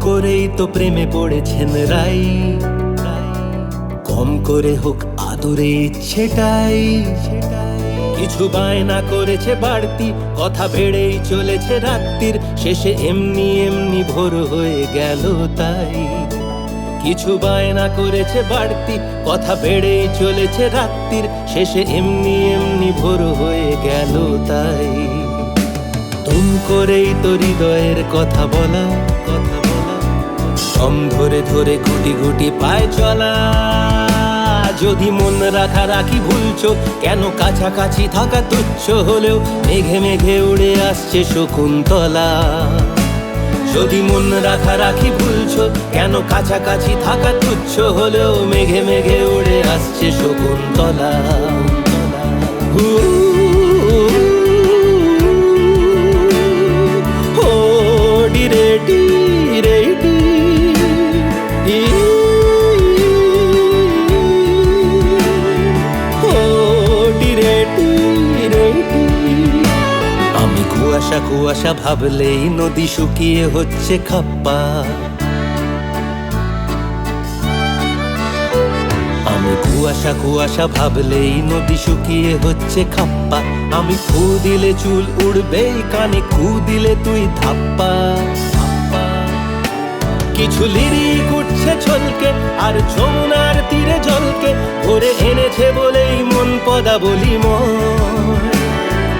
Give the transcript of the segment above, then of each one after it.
করেই তো প্রেমে পড়েছেন রাই। কম করে হোক আদরে ইচ্ছেটাই। কিছু বায়না করেছে বাড়তি, কথা বেড়েই চলেছে রাত্রির। শেষে এমনি এমনি ভোর হয়ে গেল তাই। কিছু বায়না করেছে বাড়তি, কথা বেড়েই চলেছে রাত্রির। শেষে এমনি এমনি ভোর হয়ে গেল তাই। তুম করেই তো হৃদয়ের কথা বলা। দম ধরে ধরে গুটি গুটি পায় চলা। যদি মন রাখা রাখি ভুলছো কেন কাছাকাছি থাকা তুচ্ছ হলেও মেঘে মেঘে উড়ে আসছে শকুন্তলা। যদি মন রাখা রাখি ভুলছো কেন কাছাকাছি থাকা তুচ্ছ হলেও মেঘে মেঘে উড়ে আসছে শকুন্তলা। হু, কুয়াশা কুয়াশা ভাবলেই নদী শুকিয়ে হচ্ছে খাপ্পা। আমি কুয়াশা কুয়াশা ভাবলেই নদী শুকিয়ে হচ্ছে খাপ্পা। আমি ফু দিলে চুল উড়বেই, কানে কু দিলে তুই ধাপ্পা। কিছু লিরিক উঠছে ছলকে, আর যমুনার তীরে জলকে, ভরে এনেছে বলেই মন পদা বলি মন।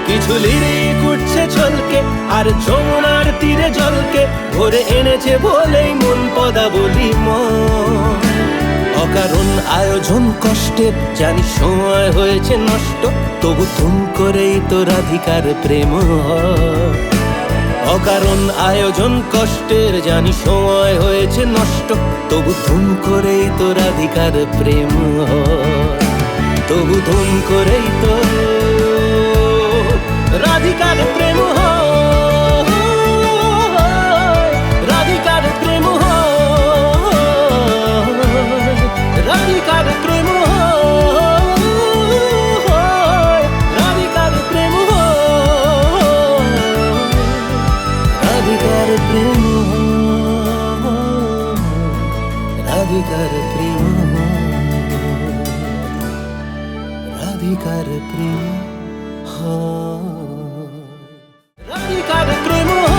কিছু লিরিক উঠছে ছলকে আর যমুনার তীরে জলকে ভরে এনেছে বলেই মন পদা বলি মন। অকারণ আয়োজন কষ্টের, জানি সময় হয়েছে নষ্ট, তবু তুম করেই তো রাধিকার প্রেম অকারণ আয়োজন কষ্টের, জানি সময় হয়েছে নষ্ট, তবু ধুম করেই তো রাধিকার প্রেম তবু ধুম করেই তো প্রেম রাধিকার প্রেম রাধিকার প্রেম রাধিকার প্রেম